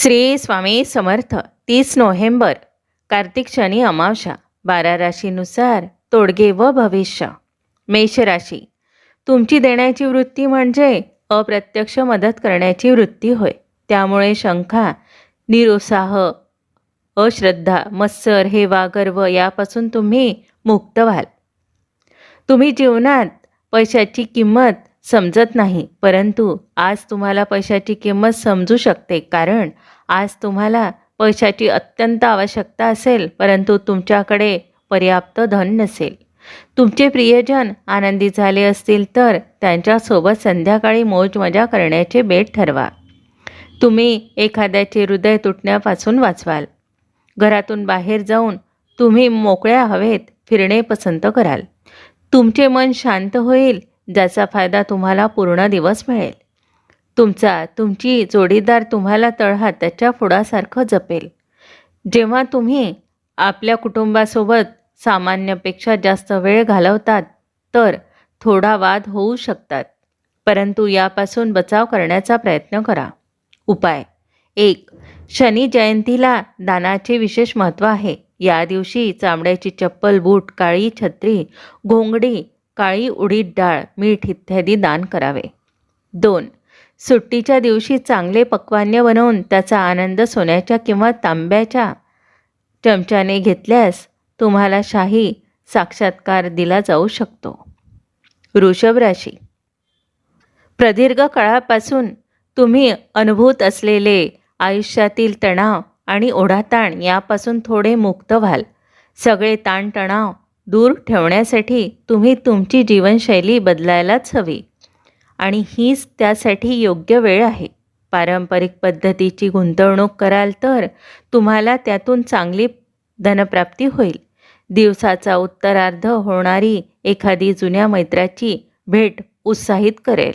श्री स्वामी समर्थ तीस नोव्हेंबर कार्तिक शनी अमावशा बारा राशीनुसार तोडगे व भविष्य. मेष राशी तुमची देण्याची वृत्ती म्हणजे अप्रत्यक्ष मदत करण्याची वृत्ती होय. त्यामुळे शंका निरुत्साह अश्रद्धा मत्सर हेवा गर्व यापासून तुम्ही मुक्त व्हाल. तुम्ही जीवनात पैशाची किंमत समजत नाही. परंतु आज तुम्हाला पैशाची किंमत समजू शकते कारण आज तुम्हाला पैशाची अत्यंत आवश्यकता असेल परंतु तुमच्याकडे पर्याप्त धन नसेल. तुमचे प्रियजन आनंदी झाले असतील तर त्यांच्यासोबत संध्याकाळी मौज मजा करण्याचे बेट ठरवा. तुम्ही एखाद्याचे हृदय तुटण्यापासून वाचवाल. घरातून बाहेर जाऊन तुम्ही मोकळ्या हवेत फिरणे पसंत कराल. तुमचे मन शांत होईल ज्याचा फायदा तुम्हाला पूर्ण दिवस मिळेल. तुमचा तुमची जोडीदार तुम्हाला तळहाताच्या फुडासारखं जपेल. जेव्हा तुम्ही आपल्या कुटुंबासोबत सामान्यपेक्षा जास्त वेळ घालवतात तर थोडा वाद होऊ शकतात. परंतु यापासून बचाव करण्याचा प्रयत्न करा. उपाय. एक शनी जयंतीला दानाचे विशेष महत्त्व आहे. या दिवशी चामड्याची चप्पल बूट काळी छत्री घोंगडी काळी उडीद डाळ मीठ इत्यादी दान करावे. दोन सुट्टीच्या दिवशी चांगले पक्वान्य बनवून त्याचा आनंद सोन्याच्या किंवा तांब्याच्या चमच्याने घेतल्यास तुम्हाला शाही साक्षात्कार दिला जाऊ शकतो. वृषभ राशी. प्रदीर्घ काळापासून तुम्ही अनुभूत असलेले आयुष्यातील तणाव आणि ओढाताण यापासून थोडे मुक्त व्हाल. सगळे ताणतणाव दूर ठेवण्यासाठी तुम्ही तुमची जीवनशैली बदलायलाच हवी. आणि हीच त्यासाठी योग्य वेळ आहे. पारंपरिक पद्धतीची गुंतवणूक कराल तर तुम्हाला त्यातून चांगली धनप्राप्ती होईल. दिवसाचा उत्तरार्ध होणारी एखादी जुन्या मैत्राची भेट उत्साहित करेल.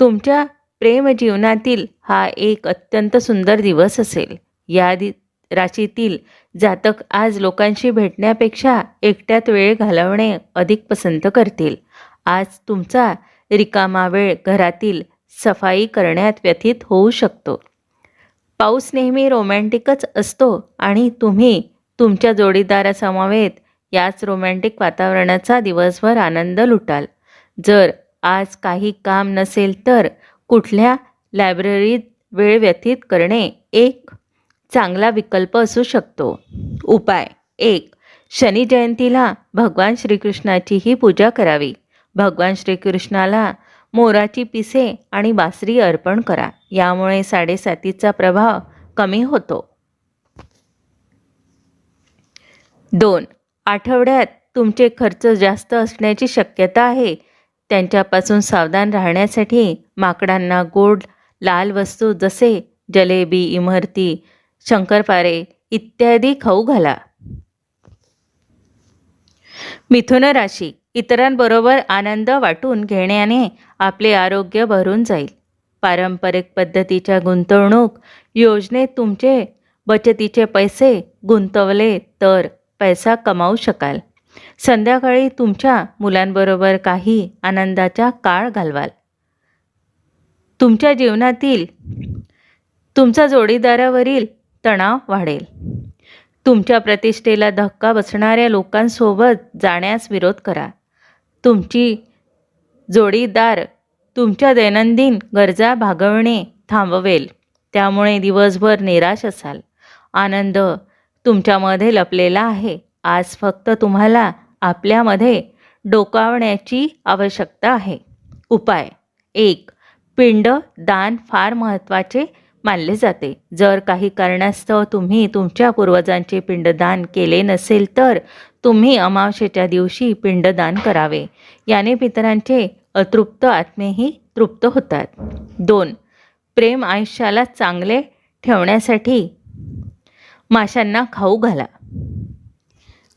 तुमच्या प्रेमजीवनातील हा एक अत्यंत सुंदर दिवस असेल. या दि राशीतील जातक आज लोकांशी भेटण्यापेक्षा एकट्यात वेळ घालवणे अधिक पसंत करतील. आज तुमचा रिकामा वेळ घरातील सफाई करण्यात व्यथित होऊ शकतो. पाऊस नेहमी रोमॅन्टिकच असतो आणि तुम्ही तुमच्या जोडीदारासमवेत याच रोमॅन्टिक वातावरणाचा दिवसभर आनंद लुटाल. जर आज काही काम नसेल तर कुठल्या लायब्ररीत वेळ व्यतीत करणे एक चांगला विकल्प असू शकतो. उपाय. एक शनी जयंतीला भगवान श्रीकृष्णाचीही पूजा करावी. भगवान श्रीकृष्णाला मोराची पिसे आणि बासरी अर्पण करा. यामुळे साडेसातीचा प्रभाव कमी होतो. दोन आठवड्यात तुमचे खर्च जास्त असण्याची शक्यता आहे. त्यांच्यापासून सावधान राहण्यासाठी माकडांना गोड लाल वस्तू जसे जलेबी इमरती शंकरपारे इत्यादी खाऊ घाला. मिथुन राशी इतरांबरोबर आनंद वाटून घेण्याने आपले आरोग्य भरून जाईल. पारंपरिक पद्धतीच्या गुंतवणूक योजनेत तुमचे बचतीचे पैसे गुंतवले तर पैसा कमावू शकाल. संध्याकाळी तुमच्या मुलांबरोबर काही आनंदाचा काळ घालवाल. तुमच्या जीवनातील तुमचा जोडीदारावरील तणाव वाढेल. तुमच्या प्रतिष्ठेला धक्का बसणाऱ्या लोकांसोबत जाण्यास विरोध करा. तुमची जोडीदार तुमच्या दैनंदिन गरजा भागवणे थांबवेल. त्यामुळे दिवसभर निराश असाल. आनंद तुमच्यामध्ये लपलेला आहे. आज फक्त तुम्हाला आपल्यामध्ये डोकावण्याची आवश्यकता आहे. उपाय. एक पिंड दान फार महत्त्वाचे मानले जाते. जर काही कारणास्तव तुम्ही तुमच्या पूर्वजांचे पिंडदान केले नसेल तर तुम्ही अमावशेच्या दिवशी पिंडदान करावे. याने पितरांचे अतृप्त आत्मेही तृप्त होतात. दोन प्रेम आयुष्याला चांगले ठेवण्यासाठी माशांना खाऊ घाला.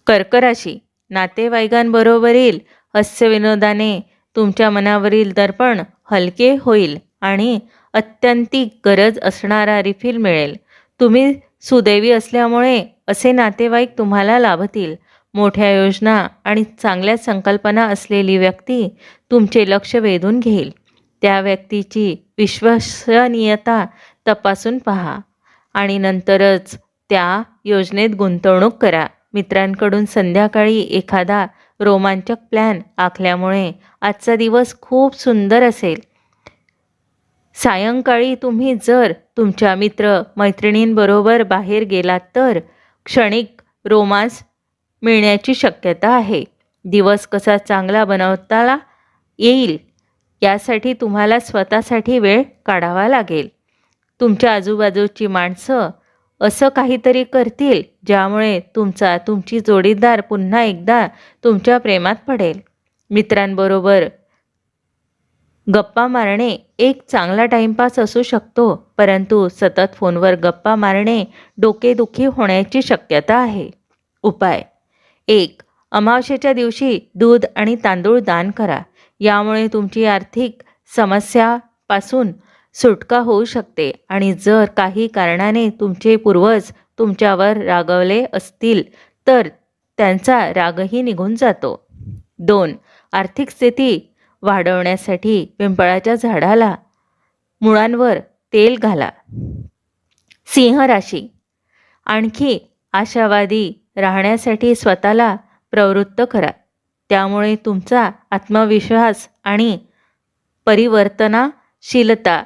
कर्कराशी नातेवाईकांबरोबरील हास्यविनोदाने तुमच्या मनावरील दर्पण हलके होईल आणि अत्यंतिक गरज असणारा रिफिल मिळेल. तुम्ही सुदैवी असल्यामुळे असे नातेवाईक तुम्हाला लाभतील. मोठ्या योजना आणि चांगल्या संकल्पना असलेली व्यक्ती तुमचे लक्ष वेधून घेईल. त्या व्यक्तीची विश्वसनीयता तपासून पहा आणि नंतरच त्या योजनेत गुंतवणूक करा. मित्रांकडून संध्याकाळी एखादा रोमांचक प्लॅन आखल्यामुळे आजचा दिवस खूप सुंदर असेल. सायंकाळी तुम्ही जर तुमच्या मित्र मैत्रिणींबरोबर बाहेर गेलात तर क्षणिक रोमांस मिळण्याची शक्यता आहे. दिवस कसा चांगला बनवता येईल यासाठी तुम्हाला स्वतःसाठी वेळ काढावा लागेल. तुमच्या आजूबाजूची माणसं असं काहीतरी करतील ज्यामुळे तुमचा तुमची जोडीदार पुन्हा एकदा तुमच्या प्रेमात पडेल. मित्रांबरोबर गप्पा मारणे एक चांगला टाइमपास असू शकतो परंतु सतत फोनवर गप्पा मारणे डोकेदुखी होण्याची शक्यता आहे. उपाय. एक अमावस्येच्या दिवशी दूध आणि तांदूळ दान करा. यामुळे तुमची आर्थिक समस्यापासून सुटका होऊ शकते आणि जर काही कारणाने तुमचे पूर्वज तुमच्यावर रागवले असतील तर त्यांचा रागही निघून जातो. दोन आर्थिक स्थिती वाढवण्यासाठी पिंपळाच्या झाडाला मुळांवर तेल घाला. सिंह राशी. आणखी आशावादी राहण्यासाठी स्वतःला प्रवृत्त करा. त्यामुळे तुमचा आत्मविश्वास आणि परिवर्तनाशीलता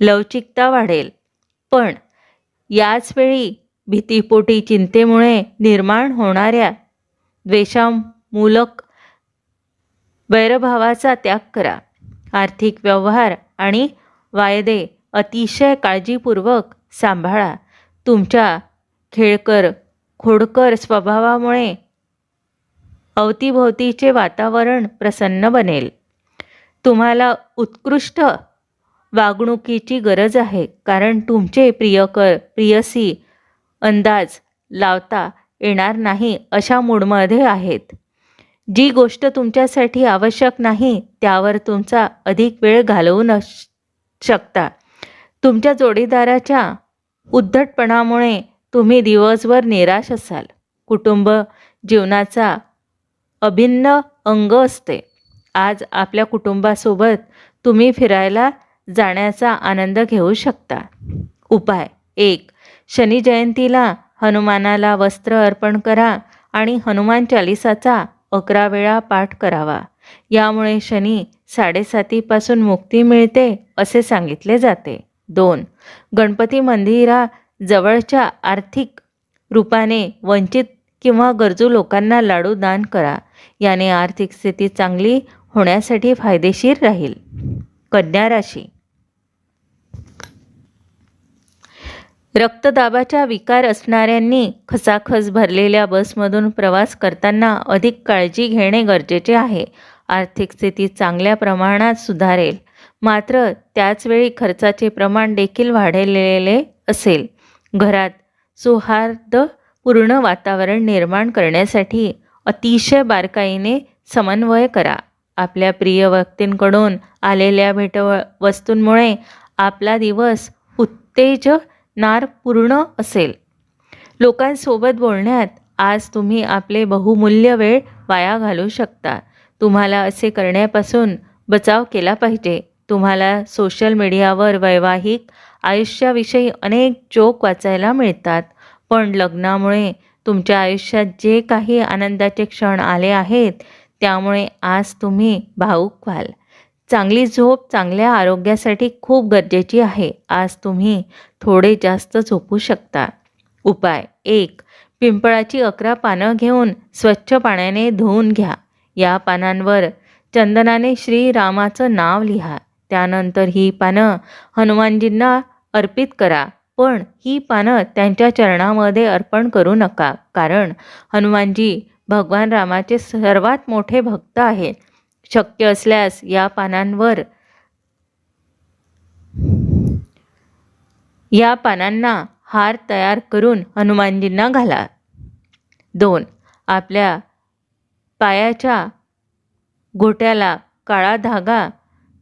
लवचिकता वाढेल. पण याचवेळी भीतीपोटी चिंतेमुळे निर्माण होणाऱ्या द्वेषामूलक वैरभावाचा त्याग करा. आर्थिक व्यवहार आणि वायदे अतिशय काळजीपूर्वक सांभाळा. तुमच्या खेळकर खोडकर स्वभावामुळे अवतीभोवतीचे वातावरण प्रसन्न बनेल. तुम्हाला उत्कृष्ट वागणुकीची गरज आहे कारण तुमचे प्रियकर प्रियसी अंदाज लावता येणार नाही अशा मूडमध्ये आहेत. जी गोष्ट तुमच्यासाठी आवश्यक नाही त्यावर तुमचा अधिक वेळ घालवू न शकता. तुमच्या जोडीदाराच्या उद्धटपणामुळे तुम्ही दिवसभर निराश असाल. कुटुंब जीवनाचा अभिन्न अंग असते. आज आपल्या कुटुंबासोबत तुम्ही फिरायला जाण्याचा आनंद घेऊ शकता. उपाय एक शनी जयंतीला हनुमानाला वस्त्र अर्पण करा आणि हनुमान चालिसाचा अकरा वेळा पाठ करावा. यामुळे शनी साडेसातीपासून मुक्ती मिळते असे सांगितले जाते. दोन. गणपती मंदिरा जवळच्या आर्थिक रूपाने वंचित किंवा गरजू लोकांना लाडू दान करा. याने आर्थिक स्थिती चांगली होण्यासाठी फायदेशीर राहील. कन्या राशी. रक्तदाबाचा विकार असणाऱ्यांनी खसाखस भरलेल्या बसमधून प्रवास करताना अधिक काळजी घेणे गरजेचे आहे. आर्थिक स्थिती चांगल्या प्रमाणात सुधारेल. मात्र त्याचवेळी खर्चाचे प्रमाण देखील वाढलेले असेल. घरात सौहार्दपूर्ण वातावरण निर्माण करण्यासाठी अतिशय बारकाईने समन्वय करा. आपल्या प्रिय व्यक्तींकडून आलेल्या भेटवस्तूंमुळे आपला दिवस नार पूर्ण असेल. लोकांसोबत बोलण्यात आज तुम्ही आपले बहुमूल्य वेळ वाया घालू शकता. तुम्हाला असे करण्यापासून बचाव केला पाहिजे. तुम्हाला सोशल मीडियावर वैवाहिक आयुष्याविषयी अनेक जोक वाचायला मिळतात. पण लग्नामुळे तुमच्या आयुष्यात जे काही आनंदाचे क्षण आले आहेत त्यामुळे आज तुम्ही भाऊक व्हाल. चांगली झोप चांगल्या आरोग्यासाठी खूप गरजेची आहे. आज तुम्ही थोडे जास्त झोपू शकता. उपाय. एक पिंपळाची अकरा पानं घेऊन स्वच्छ पाण्याने धुवून घ्या. या पानांवर चंदनाने श्रीरामाचं नाव लिहा. त्यानंतर ही पानं हनुमानजींना अर्पित करा. पण ही पानं त्यांच्या चरणामध्ये अर्पण करू नका. कारण हनुमानजी भगवान रामाचे सर्वात मोठे भक्त आहेत. शक्य असल्यास या पानांवर या पानांना हार तयार करून हनुमानजींना घाला. दोन आपल्या पायाच्या घोट्याला काळा धागा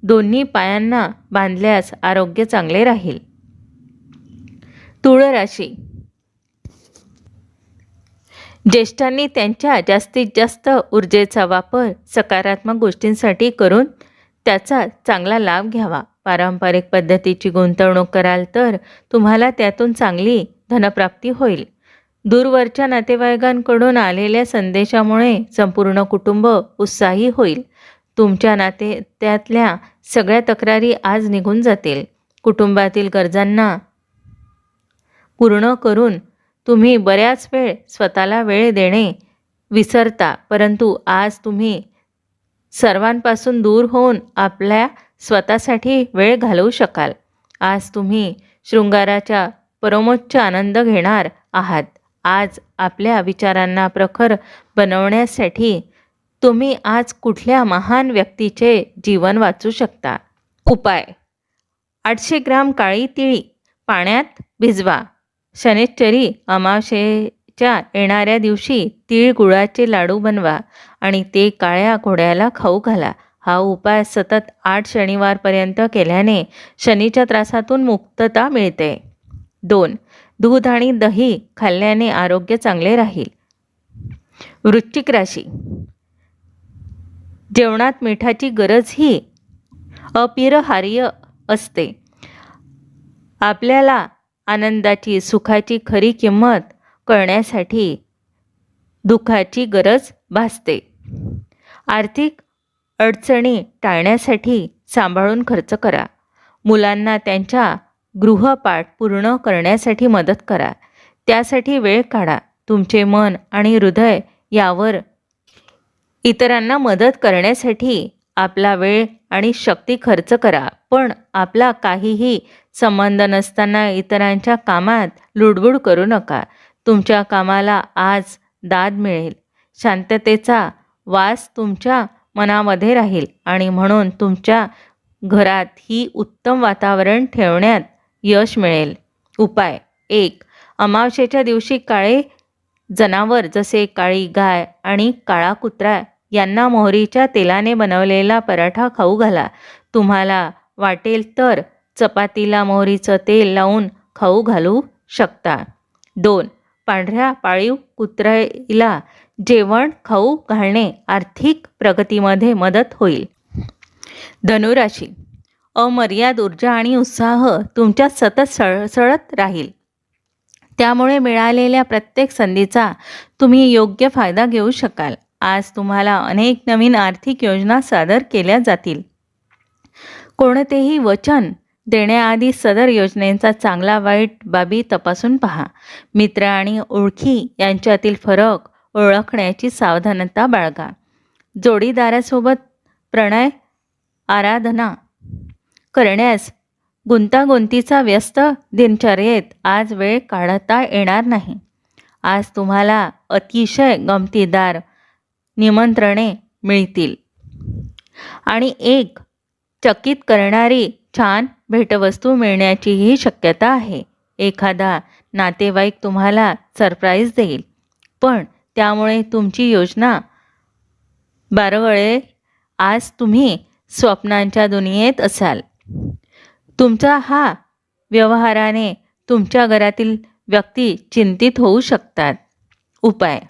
दोन्ही पायांना बांधल्यास आरोग्य चांगले राहील. तुळ राशी ज्येष्ठांनी त्यांच्या जास्तीत जास्त ऊर्जेचा वापर सकारात्मक गोष्टींसाठी करून त्याचा चांगला लाभ घ्यावा. पारंपरिक पद्धतीची गुंतवणूक कराल तर तुम्हाला त्यातून चांगली धनप्राप्ती होईल. दूरवरच्या नातेवाईकांकडून आलेल्या संदेशामुळे संपूर्ण कुटुंब उत्साही होईल. तुमच्या नातेत्यातल्या सगळ्या तक्रारी आज निघून जातील. कुटुंबातील गरजांना पूर्ण करून तुम्ही बऱ्याच वेळ स्वतःला वेळ देणे विसरता परंतु आज तुम्ही सर्वांपासून दूर होऊन आपल्या स्वतःसाठी वेळ घालवू शकाल. आज तुम्ही शृंगाराच्या परमोच्च आनंद घेणार आहात. आज आपल्या विचारांना प्रखर बनवण्यासाठी तुम्ही आज कुठल्या महान व्यक्तीचे जीवन वाचू शकता? उपाय. आठशे ग्राम काळी तिळी पाण्यात भिजवा. शनिश्चरी अमावशेच्या येणाऱ्या दिवशी तीळ गुळाचे लाडू बनवा आणि ते काळ्या घोड्याला खाऊ घाला. हा उपाय सतत आठ शनिवारपर्यंत केल्याने शनीच्या त्रासातून मुक्तता मिळते. दोन दूध आणि दही खाल्ल्याने आरोग्य चांगले राहील. वृश्चिक राशी. जेवणात मिठाची गरज ही अपिरहार्य असते. आपल्याला आनंदाची सुखाची खरी किंमत कळण्यासाठी दुःखाची गरज भासते. आर्थिक अडचणी टाळण्यासाठी सांभाळून खर्च करा. मुलांना त्यांच्या गृहपाठ पूर्ण करण्यासाठी मदत करा. त्यासाठी वेळ काढा. तुमचे मन आणि हृदय यावर इतरांना मदत करण्यासाठी आपला वेळ आणि शक्ती खर्च करा. पण आपला काहीही संबंध नसताना इतरांच्या कामात लुडबुड करू नका. तुमच्या कामाला आज दाद मिळेल. शांततेचा वास तुमच्या मनामध्ये राहील आणि म्हणून तुमच्या घरात ही उत्तम वातावरण ठेवण्यात यश मिळेल. उपाय एक अमावस्येच्या दिवशी काळे जनावर जसे काळी गाय आणि काळा कुत्रा यांना मोहरीच्या तेलाने बनवलेला पराठा खाऊ घाला. तुम्हाला वाटेल तर चपातीला मोहरीचं तेल लावून खाऊ घालू शकता. दोन पांढऱ्या पाळीव कुत्र्याला जेवण खाऊ घालणे आर्थिक प्रगतीमध्ये मदत होईल. धनुराशी अमर्याद ऊर्जा आणि उत्साह तुमच्यात सतत सळसळत राहील. त्यामुळे मिळालेल्या प्रत्येक संधीचा तुम्ही योग्य फायदा घेऊ शकाल. आज तुम्हाला अनेक नवीन आर्थिक योजना सादर केल्या जातील. कोणतेही वचन देण्याआधी सदर योजनेचा चांगला वाईट बाबी तपासून पहा. मित्र आणि ओळखी यांच्यातील फरक ओळखण्याची सावधानता बाळगा. जोडीदारासोबत प्रणय आराधना करण्यास गुंतागुंतीचा व्यस्त दिनचर्येत आज वेळ काढता येणार नाही. आज तुम्हाला अतिशय गमतीदार निमंत्रणे मिळतील. आणि एक चकित करणारी छान भेटवस्तू मिळण्याचीही शक्यता आहे. एखादा नातेवाईक तुम्हाला सरप्राईज देईल. पण त्यामुळे तुमची योजना बारवळे आज तुम्ही स्वप्नांच्या दुनियेत असाल. तुमचा हा व्यवहाराने तुमच्या घरातील व्यक्ती चिंतित होऊ शकतात. उपाय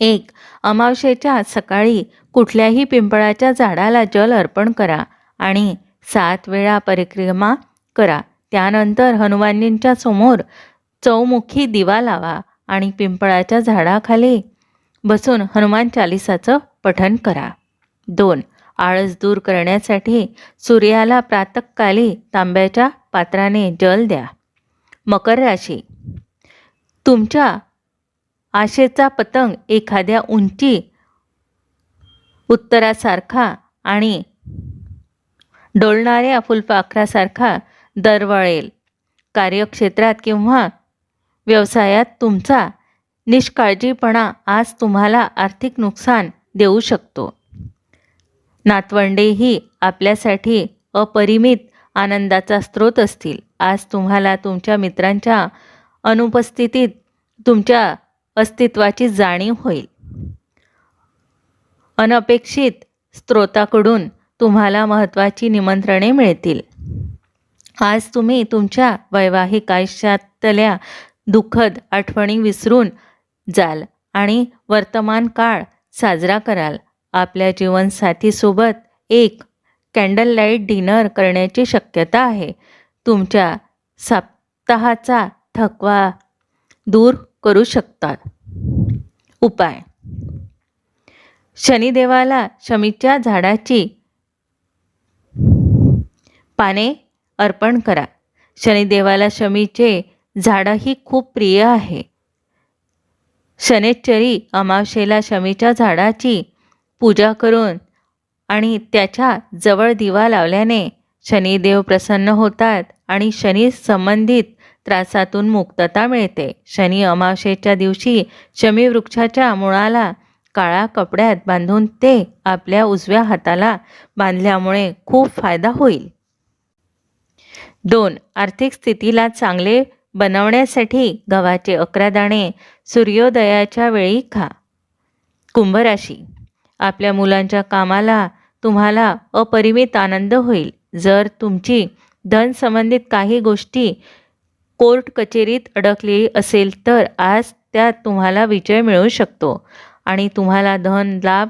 एक अमावशेच्या सकाळी कुठल्याही पिंपळाच्या झाडाला जल अर्पण करा आणि सात वेळा परिक्रमा करा. त्यानंतर हनुमानजींच्या समोर चौमुखी दिवा लावा आणि पिंपळाच्या झाडाखाली बसून हनुमान चालिसाचं पठन करा. दोन आळस दूर करण्यासाठी सूर्याला प्रातकाली तांब्याच्या पात्राने जल द्या. मकर राशी. तुमच्या आशेचा पतंग एखाद्या उंची उत्तरासारखा आणि डोलणाऱ्या फुलपाखरासारखा दरवळेल. कार्यक्षेत्रात किंवा व्यवसायात तुमचा निष्काळजीपणा आज तुम्हाला आर्थिक नुकसान देऊ शकतो. नातवंडेही आपल्यासाठी अपरिमित आनंदाचा स्रोत असतील. आज तुम्हाला तुमच्या मित्रांच्या अनुपस्थितीत तुमच्या अस्तित्वाची जाणीव होईल. अनपेक्षित स्त्रोताकडून तुम्हाला महत्त्वाची निमंत्रणे मिळतील. आज तुम्ही तुमच्या वैवाहिक आयुष्यातल्या दुःखद आठवणी विसरून जाल आणि वर्तमान काळ साजरा कराल. आपल्या जीवनसाथीसोबत एक कॅन्डल लाइट डिनर करण्याची शक्यता आहे. तुमच्या सप्ताहाचा थकवा दूर करू शकतात. उपाय. शनिदेवाला शमीच्या झाडाची पाने अर्पण करा. शनिदेवाला शमीचे झाडही खूप प्रिय आहे. शनेश्चरी अमावशेला शमीच्या झाडाची पूजा करून आणि त्याच्याजवळ दिवा लावल्याने शनिदेव प्रसन्न होतात आणि शनी संबंधित त्रासातून मुक्तता मिळते. शनी अमावशेच्या दिवशी शमी वृक्षाच्या मुळाला काळ्या कपड्यात बांधून ते आपल्या उजव्या हाताला बांधल्यामुळे खूप फायदा होईल. दोन आर्थिक स्थितीला चांगले बनवण्यासाठी गव्हाचे अकरा दाणे सूर्योदयाच्या वेळी खा. कुंभराशी आपल्या मुलांच्या कामाला तुम्हाला अपरिमित आनंद होईल. जर तुमची धन संबंधित काही गोष्टी कोर्ट कचेरीत अडकली असेल तर आज त्यात तुम्हाला विजय मिळू शकतो आणि तुम्हाला धन लाभ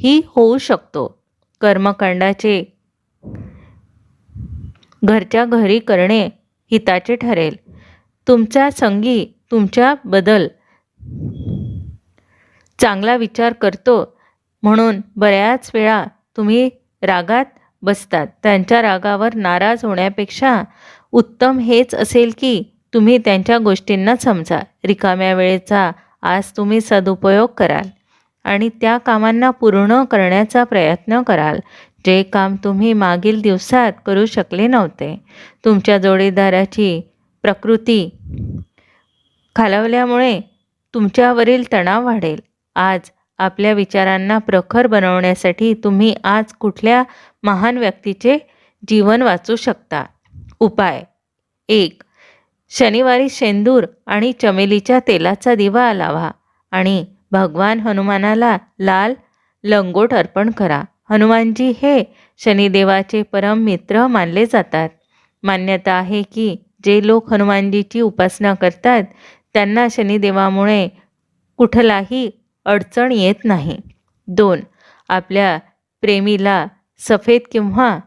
ही होऊ शकतो. कर्मकांडाचे घरच्या घरी करणे हिताचे ठरेल. तुमचा संगी तुमच्याबद्दल चांगला विचार करतो म्हणून बऱ्याच वेळा तुम्ही रागात बसतात. त्यांच्या रागावर नाराज होण्यापेक्षा उत्तम हेच असेल की तुम्ही त्यांच्या गोष्टींना समजा रिकाम्या वेळेचा आज तुम्ही सदुपयोग कराल आणि त्या कामांना पूर्ण करण्याचा प्रयत्न कराल. जे काम तुम्ही मागील दिवसात करू शकले नव्हते तुमच्या जोडीदाराची प्रकृती खालावल्यामुळे तुमच्यावरील तणाव वाढेल. आज आपल्या विचारांना प्रखर बनवण्यासाठी तुम्ही आज कुठल्या महान व्यक्तीचे जीवन वाचू शकता? उपाय. एक शनिवारी शेंदूर आणि चमेलीच्या तेलाचा दिवा लावा आणि भगवान हनुमानाला लाल लंगोट अर्पण करा. हनुमानजी हे शनिदेवाचे परम मित्र मानले जातात. मान्यता आहे की जे लोक हनुमानजीची उपासना करतात त्यांना शनिदेवामुळे कुठलाही अडचण येत नाही. दोन आपल्या प्रेमीला सफेद किंवा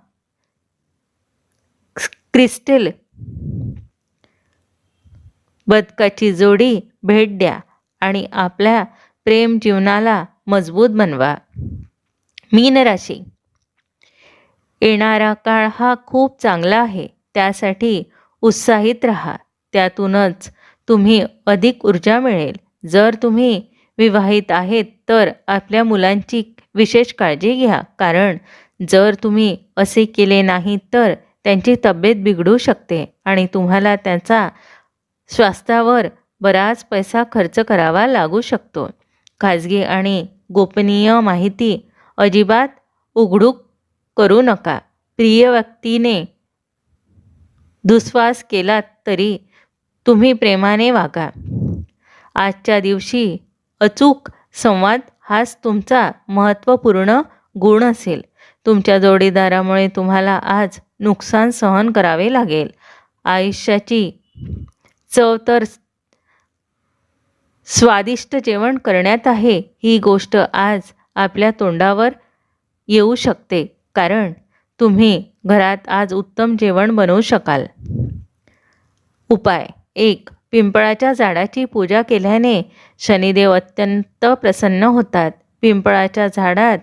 क्रिस्टल. बदकाची जोडी भेट द्या आणि आपल्या प्रेम जीवनाला मजबूत बनवा. मीन राशी. येणारा काळ हा खूप चांगला आहे. त्यासाठी उत्साहित राहा. त्यातूनच तुम्ही अधिक ऊर्जा मिळेल. जर तुम्ही विवाहित आहेत तर आपल्या मुलांची विशेष काळजी घ्या. कारण जर तुम्ही असे केले नाही तर त्यांची तब्येत बिघडू शकते आणि तुम्हाला त्यांचा स्वास्थ्यावर बराच पैसा खर्च करावा लागू शकतो. खाजगी आणि गोपनीय माहिती अजिबात उघडूक करू नका. प्रिय व्यक्तीने दुस्वास केला तरी तुम्ही प्रेमाने वागा. आजच्या दिवशी अचूक संवाद हाच तुमचा महत्त्वपूर्ण गुण असेल. तुमच्या जोडीदारामुळे तुम्हाला आज नुकसान सहन करावे लागेल. आयुष्याची चव तर स्वादिष्ट जेवण करण्यात आहे. ही गोष्ट आज आपल्या तोंडावर येऊ शकते कारण तुम्ही घरात आज उत्तम जेवण बनवू शकाल. उपाय. एक पिंपळाच्या झाडाची पूजा केल्याने शनिदेव अत्यंत प्रसन्न होतात. पिंपळाच्या झाडात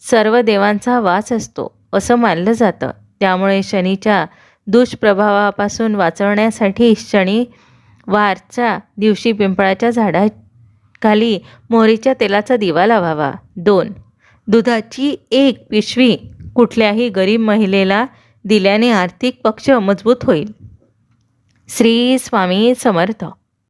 सर्व देवांचा वास असतो असं मानलं जातं. त्यामुळे शनीच्या दुष्प्रभावापासून वाचवण्यासाठी शनी वारच्या दिवशी पिंपळाच्या झाडाखाली मोहरीच्या तेलाचा दिवा लावावा. दोन दुधाची एक पिशवी कुठल्याही गरीब महिलेला दिल्याने आर्थिक पक्ष मजबूत होईल. श्री स्वामी समर्थ.